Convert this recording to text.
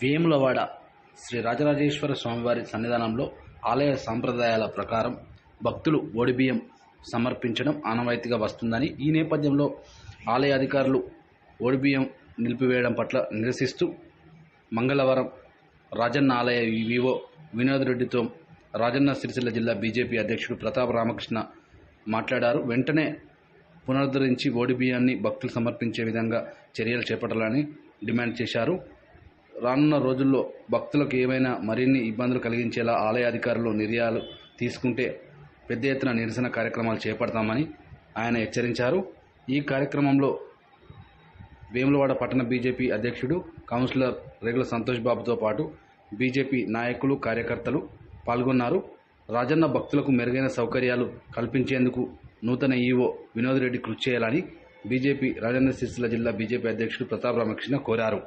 వేములవాడ శ్రీ రాజరాజేశ్వర స్వామివారి సన్నిధానంలో ఆలయ సాంప్రదాయాల ప్రకారం భక్తులు ఓడిబియ్యం సమర్పించడం ఆనవాయితీగా వస్తుందని ఈ నేపథ్యంలో ఆలయ అధికారులు ఓడిబియ్యం నిలిపివేయడం పట్ల నిరసిస్తూ మంగళవారం రాజన్న ఆలయ వివో వినోద్ రెడ్డితో రాజన్న సిరిసిల్ల జిల్లా బీజేపీ అధ్యక్షుడు ప్రతాప్ రామకృష్ణ మాట్లాడారు. వెంటనే పునరుద్ధరించి ఓడిబియ్యాన్ని భక్తులు సమర్పించే విధంగా చర్యలు చేపట్టాలని డిమాండ్ చేశారు. రానున్న రోజుల్లో భక్తులకు ఏమైనా మరిన్ని ఇబ్బందులు కలిగించేలా ఆలయ అధికారులు నిర్ణయాలు తీసుకుంటే పెద్ద ఎత్తున నిరసన కార్యక్రమాలు చేపడతామని ఆయన హెచ్చరించారు. ఈ కార్యక్రమంలో వేములవాడ పట్టణ బీజేపీ అధ్యక్షుడు కౌన్సిలర్ రేగుల సంతోష్ బాబుతో పాటు బీజేపీ నాయకులు కార్యకర్తలు పాల్గొన్నారు. రాజన్న భక్తులకు మెరుగైన సౌకర్యాలు కల్పించేందుకు నూతన ఈవో వినోద్ రెడ్డి కృషి చేయాలని బీజేపీ రాజన్న సిరిసిల్ల జిల్లా బీజేపీ అధ్యక్షుడు ప్రతాప్ రామకృష్ణ కోరారు.